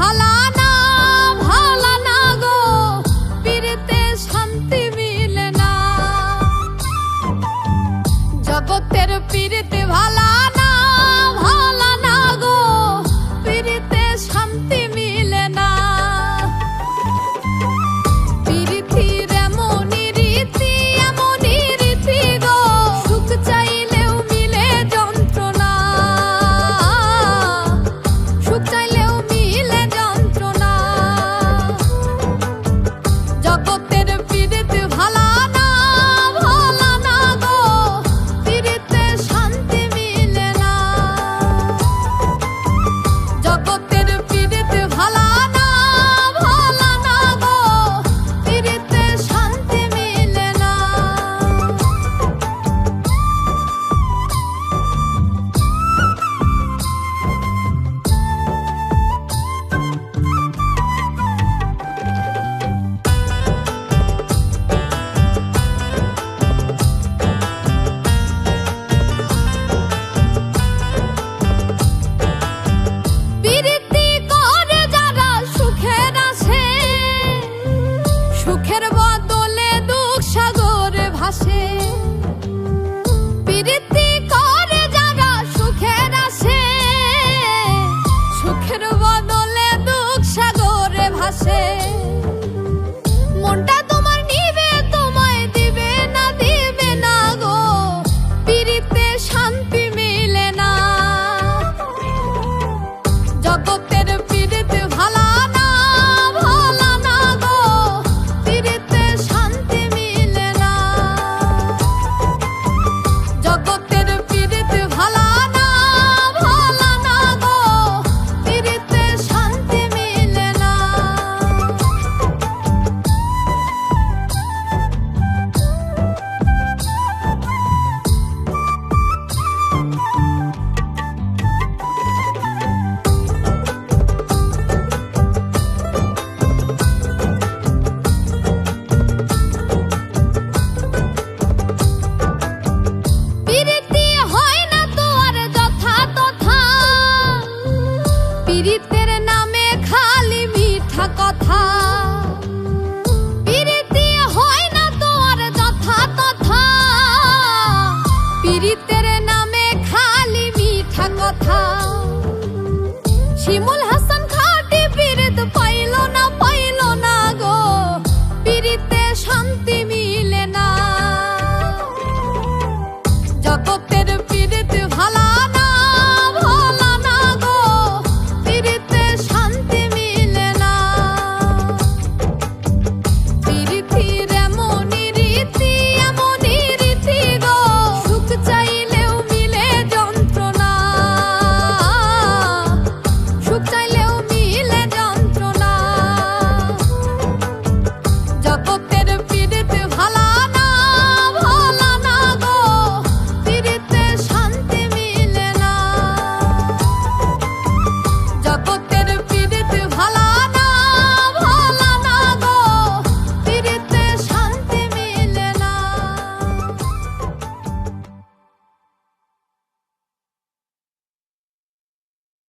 ভালা না ভালা শান্তি মিলে না। জগতের পীরেতে ভালা আসে পিড়িতে